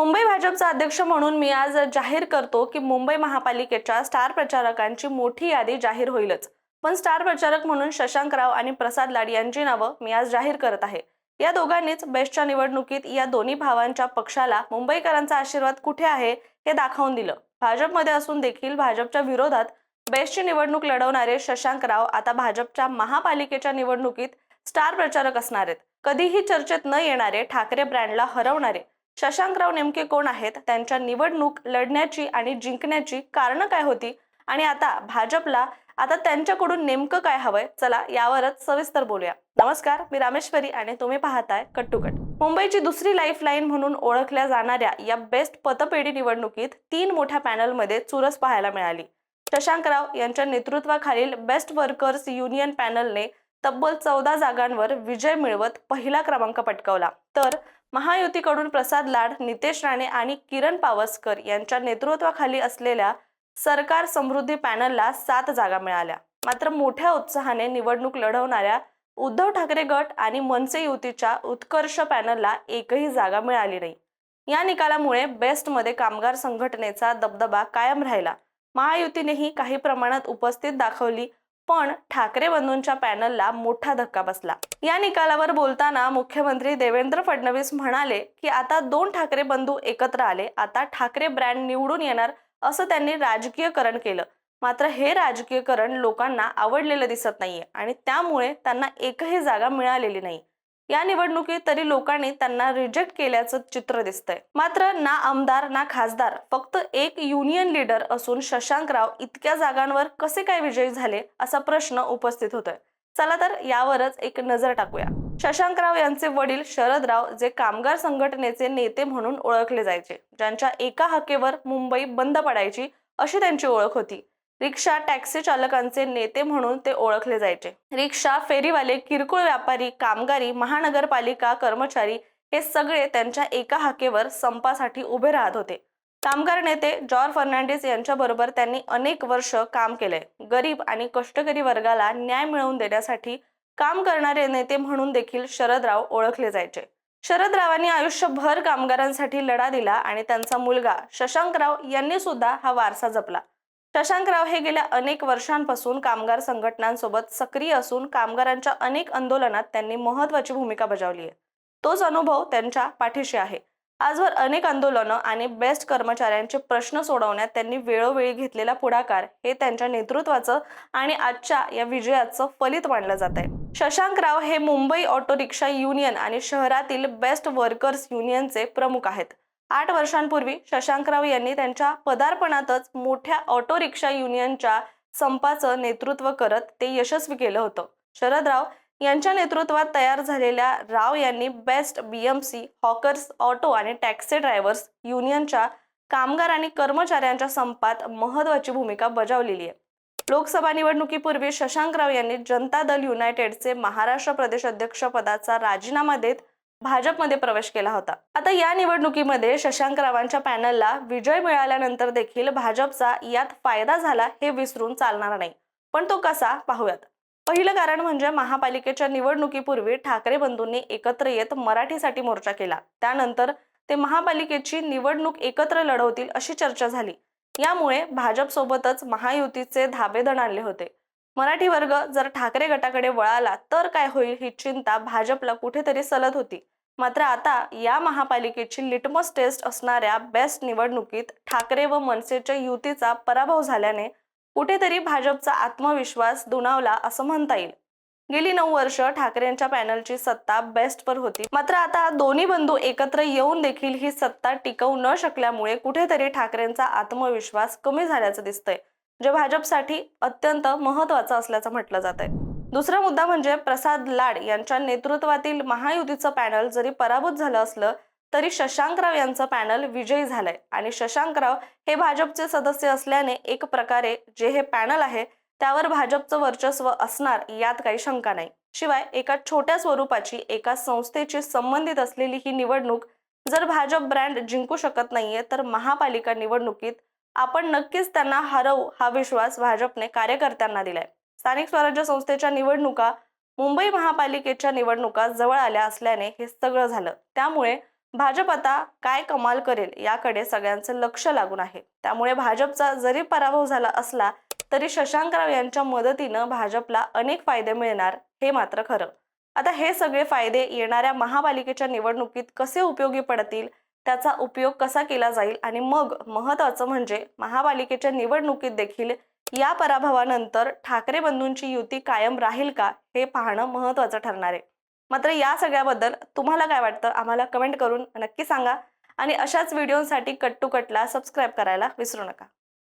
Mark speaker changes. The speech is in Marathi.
Speaker 1: मुंबई भाजपचा अध्यक्ष म्हणून मी आज जाहीर करतो की मुंबई महापालिकेच्या स्टार प्रचारकांची मोठी यादी जाहीर होईलच. पण स्टार प्रचारक म्हणून शशांकराव आणि प्रसाद लाड यांची नावं मी आज जाहीर करत आहे. या दोघांनीच बेस्टच्या निवडणुकीत या दोन्ही भावांच्या पक्षाला मुंबईकरांचा आशीर्वाद कुठे आहे हे दाखवून दिलं. भाजपमध्ये असून देखील भाजपच्या विरोधात बेस्टची निवडणूक लढवणारे शशांकराव आता भाजपच्या महापालिकेच्या निवडणुकीत स्टार प्रचारक असणार आहेत. कधीही चर्चेत न येणारे ठाकरे ब्रँडला हरवणारे शशांकराव नेमके कोण आहेत? त्यांच्या निवडणूक लढण्याची आणि जिंकण्याची कारणं काय होती? आणि आता भाजपला आता त्यांच्याकडून नेमकं काय हवंय? चला यावरच सविस्तर बोलूया. नमस्कार मी रामेश्वरी आणि तुम्ही पाहताय कट्टुकट. मुंबईची दुसरी लाईफलाईन म्हणून ओळखल्या जाणाऱ्या या बेस्ट पतपेढी निवडणुकीत तीन मोठ्या पॅनलमध्ये चुरस पाहायला मिळाली. शशांकराव यांच्या नेतृत्वाखालील बेस्ट वर्कर्स युनियन पॅनलने तब्बल चौदा जागांवर विजय मिळवत पहिला क्रमांक पटकावला. तर महायुतीकडून प्रसाद लाड नितेश राणे आणि किरण पावसकर यांच्या नेतृत्वाखाली असलेल्या सरकार समृद्धी पॅनलला सात जागा मिळाल्या. मात्र मोठ्या उत्साहाने निवडणूक लढवणाऱ्या उद्धव ठाकरे गट आणि मनसे युतीच्या उत्कर्ष पॅनलला एकही जागा मिळाली नाही. या निकालामुळे बेस्टमध्ये कामगार संघटनेचा दबदबा कायम राहिला. महायुतीनेही काही प्रमाणात उपस्थित दाखवली पण ठाकरे बंधूंच्या पॅनलला मोठा धक्का बसला. या निकालावर बोलताना मुख्यमंत्री देवेंद्र फडणवीस म्हणाले की आता दोन ठाकरे बंधू एकत्र आले आता ठाकरे ब्रँड निवडून येणार असं त्यांनी राजकीयकरण केलं. मात्र हे राजकीयकरण लोकांना आवडलेलं दिसत नाहीये आणि त्यामुळे त्यांना एकही जागा मिळालेली नाही. या निवडणुकीत तरी लोकांनी त्यांना रिजेक्ट केल्याचं चित्र दिसतंय. मात्र ना आमदार ना खासदार फक्त एक युनियन लीडर असून शशांकराव इतक्या जागांवर कसे काय विजयी झाले असा प्रश्न उपस्थित होतोय. चला तर यावरच एक नजर टाकूया. शशांकराव यांचे वडील शरदराव जे कामगार संघटनेचे नेते म्हणून ओळखले जायचे ज्यांच्या एका हकेवर मुंबई बंद पडायची अशी त्यांची ओळख होती. रिक्षा टॅक्सी चालकांचे नेते म्हणून ते ओळखले जायचे. रिक्षा फेरीवाले किरकोळ व्यापारी कामगारी महानगरपालिका कर्मचारी हे सगळे त्यांच्या एका हाकेवर संपासाठी उभे राहत होते. कामगार नेते जॉर्ज फर्नांडिस यांच्याबरोबर त्यांनी अनेक वर्ष काम केले. गरीब आणि कष्टकरी वर्गाला न्याय मिळवून देण्यासाठी काम करणारे नेते म्हणून देखील शरदराव ओळखले जायचे. शरदरावांनी आयुष्यभर कामगारांसाठी लढा दिला आणि त्यांचा मुलगा शशांकराव यांनी सुद्धा हा वारसा जपला. शशांकराव हे गेल्या अनेक वर्षांपासून कामगार संघटनांसोबत सक्रिय असून कामगारांच्या अनेक आंदोलनात त्यांनी महत्वाची भूमिका बजावली आहे. तोच अनुभव त्यांच्या पाठीशी आहे. आजवर अनेक आंदोलनं आणि बेस्ट कर्मचाऱ्यांचे प्रश्न सोडवण्यात त्यांनी वेळोवेळी घेतलेला पुढाकार हे त्यांच्या नेतृत्वाचं आणि आजच्या या विजयाचं फलित मानलं जात आहे. शशांकराव हे मुंबई ऑटो रिक्षा युनियन आणि शहरातील बेस्ट वर्कर्स युनियनचे प्रमुख आहेत. आठ वर्षांपूर्वी शशांकराव यांनी त्यांच्या पदार्पणातच मोठ्या ऑटो रिक्षा युनियनच्या संपाचं नेतृत्व करत ते यशस्वी केलं होतं. शरदराव यांच्या नेतृत्वात तयार झालेल्या राव यांनी बेस्ट बीएमसी हॉकर्स ऑटो आणि टॅक्सी ड्रायव्हर्स युनियनच्या कामगार आणि कर्मचाऱ्यांच्या संपात महत्वाची भूमिका बजावलेली आहे. लोकसभा निवडणुकीपूर्वी शशांकराव यांनी जनता दल युनायटेडचे महाराष्ट्र प्रदेश अध्यक्ष पदाचा राजीनामा देत भाजपमध्ये प्रवेश केला होता. आता या निवडणुकीमध्ये शशांकरावांच्या पॅनलला विजय मिळाल्यानंतर देखील भाजपचा यात फायदा झाला हे विसरून चालणार नाही. पण तो कसा? पाहूयात. पहिलं कारण म्हणजे महापालिकेच्या निवडणुकीपूर्वी ठाकरे बंधूंनी एकत्र येत मराठीसाठी मोर्चा केला. त्यानंतर ते महापालिकेची निवडणूक एकत्र लढवतील अशी चर्चा झाली. यामुळे भाजपसोबतच महायुतीचे धाबेदण आणले होते. मराठी वर्ग जर ठाकरे गटाकडे वळाला तर काय होईल ही चिंता भाजपला कुठेतरी सलत होती. मात्र आता या महापालिकेची लिटमस टेस्ट असणाऱ्या बेस्ट निवडणुकीत ठाकरे व मनसेच्या युतीचा पराभव झाल्याने कुठेतरी भाजपचा आत्मविश्वास दुणावला असं म्हणता येईल. गेली नऊ वर्ष ठाकरेंच्या पॅनलची सत्ता बेस्टवर होती. मात्र आता दोन्ही बंधू एकत्र येऊन देखील ही सत्ता टिकवू न शकल्यामुळे कुठेतरी ठाकरेंचा आत्मविश्वास कमी झाल्याचं दिसतंय जे भाजपसाठी अत्यंत महत्वाचं असल्याचं म्हटलं जात आहे दुसरा मुद्दा म्हणजे प्रसाद लाड यांच्या नेतृत्वातील महायुतीचं पॅनल जरी पराभूत झालं असलं तरी शशांकराव यांचं पॅनल विजयी झालंय. आणि शशांकराव हे भाजपचे सदस्य असल्याने एक प्रकारे जे हे पॅनल आहे त्यावर भाजपचं वर्चस्व असणार यात काही शंका नाही. शिवाय एका छोट्या स्वरूपाची एका संस्थेची संबंधित असलेली ही निवडणूक जर भाजप ब्रँड जिंकू शकत नाहीये तर महापालिका निवडणुकीत आपण नक्कीच त्यांना हरवू हा विश्वास भाजपने कार्यकर्त्यांना दिलाय. स्थानिक स्वराज्य संस्थेच्या निवडणुका मुंबई महापालिकेच्या निवडणुका जवळ आल्या असल्याने हे सगळं झालं. त्यामुळे भाजप आता काय कमाल करेल याकडे सगळ्यांचं लक्ष लागून आहे. त्यामुळे भाजपचा जरी पराभव झाला असला तरी शशांकराव यांच्या मदतीनं भाजपला अनेक फायदे मिळणार हे मात्र खरं. आता हे सगळे फायदे येणाऱ्या महापालिकेच्या निवडणुकीत कसे उपयोगी पडतील? त्याचा उपयोग कसा केला जाईल? आणि मग महत्वाचं म्हणजे महापालिकेच्या निवडणुकीत देखील या पराभवानंतर ठाकरे बंधूंची युती कायम राहील का हे पाहणं महत्वाचं ठरणार आहे. मात्र या सगळ्याबद्दल तुम्हाला काय वाटतं आम्हाला कमेंट करून नक्की सांगा आणि अशाच व्हिडिओसाठी कट टू कटला सबस्क्राईब करायला विसरू नका.